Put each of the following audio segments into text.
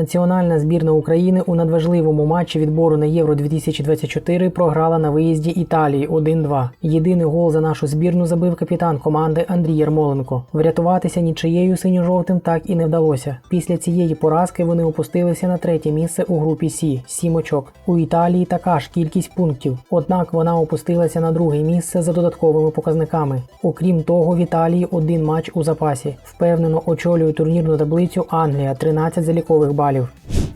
Національна збірна України у надважливому матчі відбору на Євро 2024 програла на виїзді Італії 1-2. Єдиний гол за нашу збірну забив капітан команди Андрій Ярмоленко. Врятуватися нічиєю синьо-жовтим так і не вдалося. Після цієї поразки вони опустилися на третє місце у групі Сі 7 очок. У Італії така ж кількість пунктів, однак вона опустилася на друге місце за додатковими показниками. Окрім того, в Італії один матч у запасі. Впевнено очолює турнірну таблицю Англія 13 залікових балів.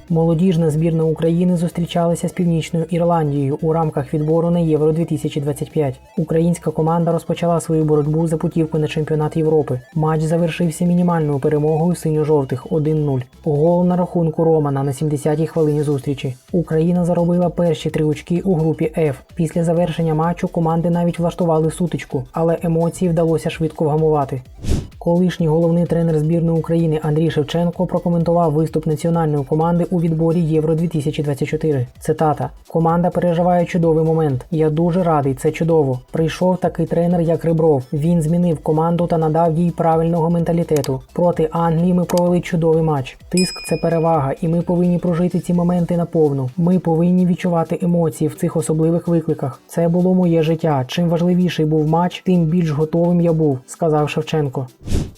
Молодіжна збірна України зустрічалася з Північною Ірландією у рамках відбору на Євро 2025. Українська команда розпочала свою боротьбу за путівку на чемпіонат Європи. Матч завершився мінімальною перемогою синьо-жовтих 1-0. Гол на рахунку Романа на 70-й хвилині зустрічі. Україна заробила перші три очки у групі F. Після завершення матчу команди навіть влаштували сутичку, але емоції вдалося швидко вгамувати. Колишній головний тренер збірної України Андрій Шевченко прокоментував виступ національної команди у відборі Євро 2024. Цитата: Команда переживає чудовий момент. Я дуже радий, це чудово. Прийшов такий тренер, як Рибров. Він змінив команду та надав їй правильного менталітету. Проти Англії ми провели чудовий матч. Тиск це перевага, і ми повинні прожити ці моменти наповну. Ми повинні відчувати емоції в цих особливих викликах. Це було моє життя. Чим важливіший був матч, тим більш готовим я був, сказав Шевченко.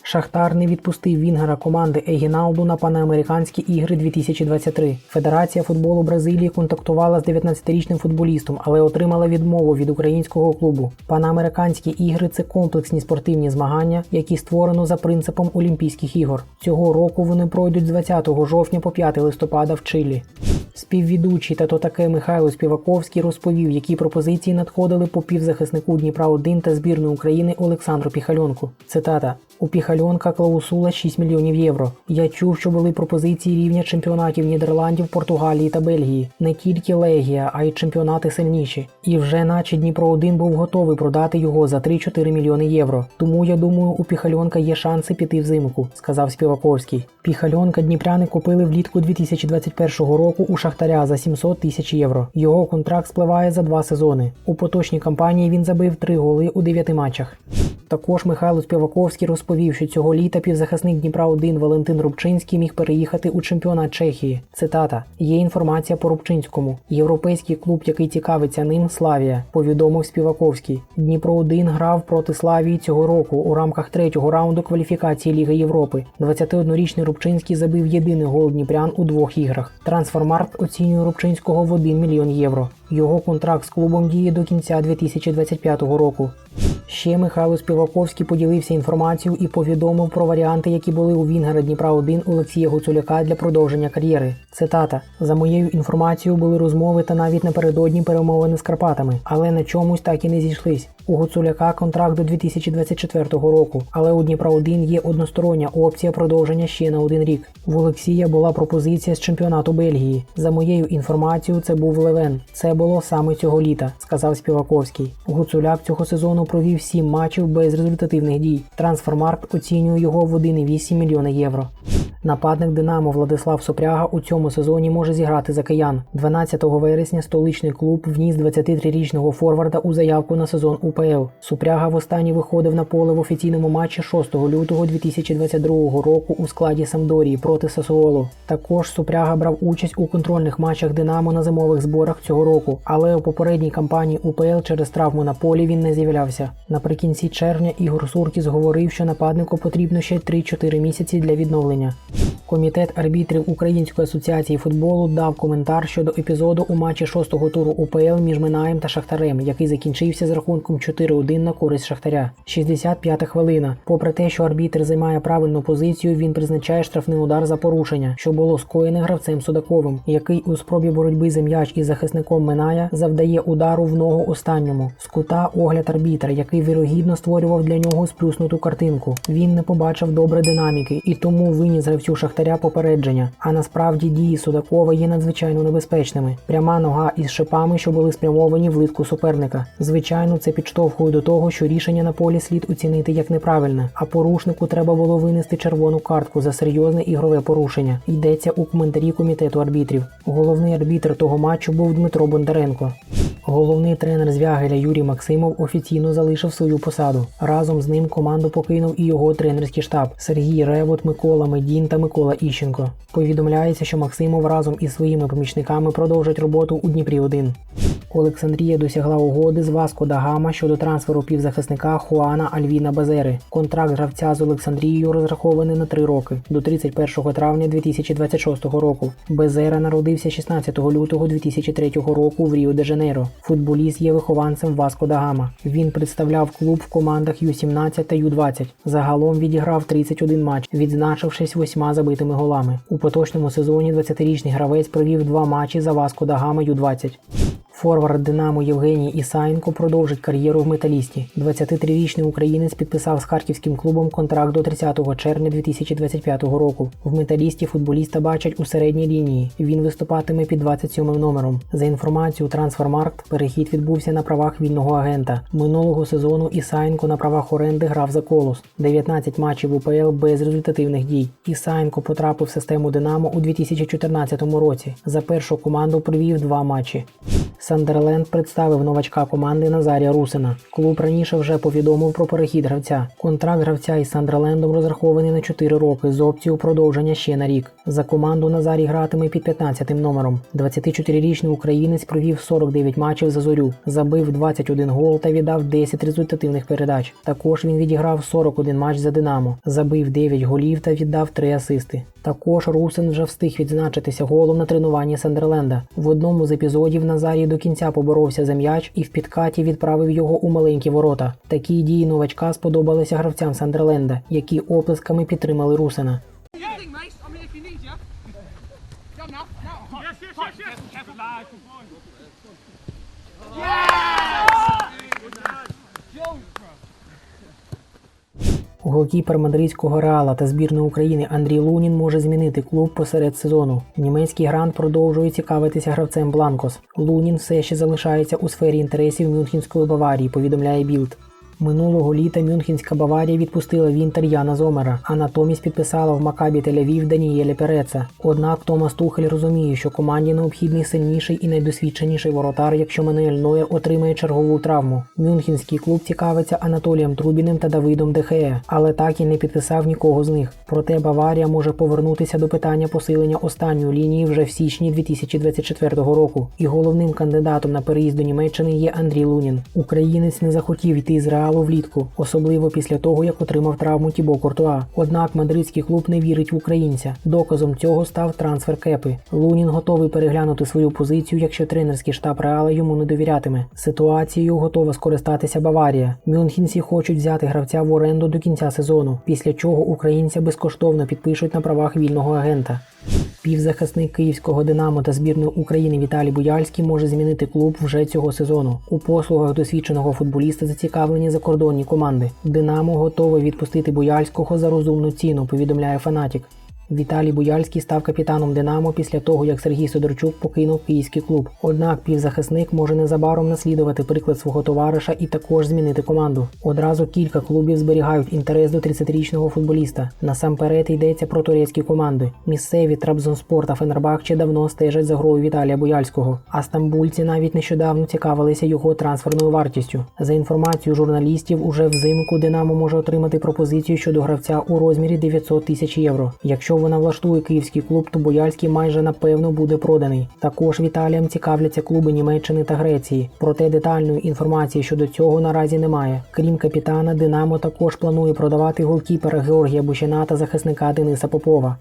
Шахтар не відпустив вінгера команди Егіналду на панамериканські ігри 2023. Федерація футболу Бразилії контактувала з 19-річним футболістом, але отримала відмову від українського клубу. Панамериканські ігри це комплексні спортивні змагання, які створено за принципом Олімпійських ігор. Цього року вони пройдуть з 20 жовтня по 5 листопада в Чилі. Співвідучий та то таке Михайло Співаковський розповів, які пропозиції надходили по півзахиснику Дніпра 1 та збірної України Олександру Піхальонку. Цитата: у Піхальонка клаусула 6 мільйонів євро. Я чув, що були пропозиції рівня чемпіонатів Нідерландів, Португалії та Бельгії. Не тільки Легія, а й чемпіонати сильніші. І вже наче Дніпро 1 був готовий продати його за 3-4 мільйони євро. Тому я думаю, у Піхальонка є шанси піти взимку, сказав Співаковський. Піхальонка Дніпряни купили влітку 2021 року у Шахтаря за 700 тисяч євро. Його контракт спливає за два сезони. У поточній кампанії він забив три голи у дев'яти матчах. Також Михайло Співаковський розповів, що цього літа півзахисник Дніпра 1 Валентин Рубчинський міг переїхати у чемпіонат Чехії. Цитата: є інформація по Рубчинському. Європейський клуб, який цікавиться ним, Славія, повідомив Співаковський. Дніпро 1 грав проти Славії цього року у рамках третього раунду кваліфікації Ліги Європи. 21-річний Рубчинський забив єдиний гол Дніпрян у двох іграх. Трансфермаркт оцінює Рубчинського в 1 мільйон євро. Його контракт з клубом діє до кінця 2025 року. Ще Михайло Співаковський поділився інформацією і повідомив про варіанти, які були у Вінгера Дніпра 1 Олексія Гуцуляка для продовження кар'єри. Цитата: за моєю інформацією були розмови та навіть напередодні перемовини з Карпатами, але на чомусь так і не зійшлись. У Гуцуляка контракт до 2024 року, але у Дніпра 1 є одностороння опція продовження ще на один рік. В Олексія була пропозиція з чемпіонату Бельгії. За моєю інформацією, це був Левен. Це було саме цього літа, сказав Співаковський. Гуцуляк цього сезону провів 7 матчів без результативних дій. Трансфермаркт оцінює його в 1,8 мільйона євро. Нападник Динамо Владислав Сопряга у цьому сезоні може зіграти за киян. 12 вересня столичний клуб вніс 23-річного форварда у заявку на сезон УПЛ. Супряга востаннє виходив на поле в офіційному матчі 6 лютого 2022 року у складі Самдорії проти Сасуоло. Також Супряга брав участь у контрольних матчах Динамо на зимових зборах цього року, але у попередній кампанії УПЛ через травму на полі він не з'являвся. Наприкінці червня Ігор Суркіс говорив, що нападнику потрібно ще 3-4 місяці для відновлення. Комітет арбітрів Української асоціації футболу дав коментар щодо епізоду у матчі шостого туру УПЛ між Минаєм та Шахтарем, який закінчився з рахунком 4-1 на користь Шахтаря. 65-та хвилина. Попри те, що арбітр займає правильну позицію, він призначає штрафний удар за порушення, що було скоєне гравцем Судаковим, який у спробі боротьби за м'яч із захисником Миная завдає удару в ногу останньому. З кута огляд арбітра, який вірогідно створював для нього сплюснуту картинку. Він не побачив добре динаміки і тому виніс гравцю Шахтаря попередження. А насправді дії Судакова є надзвичайно небезпечними. Пряма нога із шипами, що були спрямовані в литку суперника. Звичайно, це підштовхує до того, що рішення на полі слід оцінити як неправильне, а порушнику треба було винести червону картку за серйозне ігрове порушення. Йдеться у коментарі комітету арбітрів. Головний арбітр того матчу був Дмитро Бондаренко. Головний тренер Звягеля Юрій Максимов офіційно залишив свою посаду. Разом з ним команду покинув і його тренерський штаб Сергій Ревот, Микола Медін та Микола Іщенко. Повідомляється, що Максимов разом із своїми помічниками продовжать роботу у Дніпрі 1 Олександрія досягла угоди з Васко да Гама щодо трансферу півзахисника Хуана Альвіна Базери. Контракт гравця з Олександрією розрахований на три роки до 31 травня 2026 року. Безера народився 16 лютого 2003 року в Ріо де Жанейро. Футболіст є вихованцем Васко да Гама. Він представляв клуб в командах Ю-17 та Ю-20. Загалом відіграв 31 матч, відзначившись восьма забитими голами. У поточному сезоні 20-річний гравець провів два матчі за Васко да Гама Ю-20. Форвард Динамо Євгеній Ісаєнко продовжить кар'єру в металісті. 23-річний українець підписав з харківським клубом контракт до 30 червня 2025 року. В металісті футболіста бачать у середній лінії. Він виступатиме під 27 номером. За інформацією Трансфермаркт, перехід відбувся на правах вільного агента. Минулого сезону Ісаєнко на правах оренди грав за колос. 19 матчів УПЛ без результативних дій. Ісаєнко потрапив в систему Динамо у 2014 році. За першу команду провів два матчі. Сандерленд представив новачка команди Назарія Русина. Клуб раніше вже повідомив про перехід гравця. Контракт гравця із Сандерлендом розрахований на 4 роки з опцією продовження ще на рік. За команду Назарій гратиме під 15 номером. 24-річний українець провів 49 матчів за зорю, забив 21 гол та віддав 10 результативних передач. Також він відіграв 41 матч за Динамо, забив 9 голів та віддав 3 асисти. Також Русин вже встиг відзначитися голом на тренуванні Сандерленда. В одному з епізодів Назарій до кінця поборовся за м'яч і в підкаті відправив його у маленькі ворота. Такі дії новачка сподобалися гравцям Сандерленда, які оплесками підтримали Русина. Yeah. Голкіпер мадридського реала та збірної України Андрій Лунін може змінити клуб посеред сезону. Німецький грант продовжує цікавитися гравцем Бланкос. Лунін все ще залишається у сфері інтересів Мюнхенської Баварії, повідомляє Білд. Минулого літа Мюнхенська Баварія відпустила в Інтер Яна Зомера, а натомість підписала в Макабі Тель-Авів Даніеля Переца. Однак Томас Тухель розуміє, що команді необхідний сильніший і найдосвідченіший воротар, якщо Мануель Нойер отримає чергову травму. Мюнхенський клуб цікавиться Анатолієм Трубіним та Давидом Дехеє, але так і не підписав нікого з них. Проте Баварія може повернутися до питання посилення останньої лінії вже в січні 2024 року. І головним кандидатом на переїзд до Німеччини є Андрій Лунін. Українець не захотів йти з Реалу влітку, особливо після того, як отримав травму Тібо Куртуа. Однак мадридський клуб не вірить в українця. Доказом цього став трансфер Кепи. Лунін готовий переглянути свою позицію, якщо тренерський штаб Реала йому не довірятиме. Ситуацією готова скористатися Баварія. Мюнхенці хочуть взяти гравця в оренду до кінця сезону, після чого українця безкоштовно підпишуть на правах вільного агента. Півзахисник київського Динамо та збірної України Віталій Буяльський може змінити клуб вже цього сезону. У послугах досвідченого футболіста зацікавлені закордонні команди. Динамо готове відпустити Буяльського за розумну ціну, повідомляє Фанатік. Віталій Буяльський став капітаном Динамо після того, як Сергій Сидорчук покинув київський клуб. Однак півзахисник може незабаром наслідувати приклад свого товариша і також змінити команду. Одразу кілька клубів зберігають інтерес до 30-річного футболіста. Насамперед йдеться про турецькі команди. Місцеві Трабзонспор та Фенербахче давно стежать за грою Віталія Буяльського, а стамбульці навіть нещодавно цікавилися його трансферною вартістю. За інформацією журналістів, уже взимку Динамо може отримати пропозицію щодо гравця у розмірі 900 тисяч євро. Якщо вона влаштує київський клуб, то Бояльський майже напевно буде проданий. Також Віталієм цікавляться клуби Німеччини та Греції. Проте детальної інформації щодо цього наразі немає. Крім капітана, Динамо також планує продавати голкіпера Георгія Бущина та захисника Дениса Попова.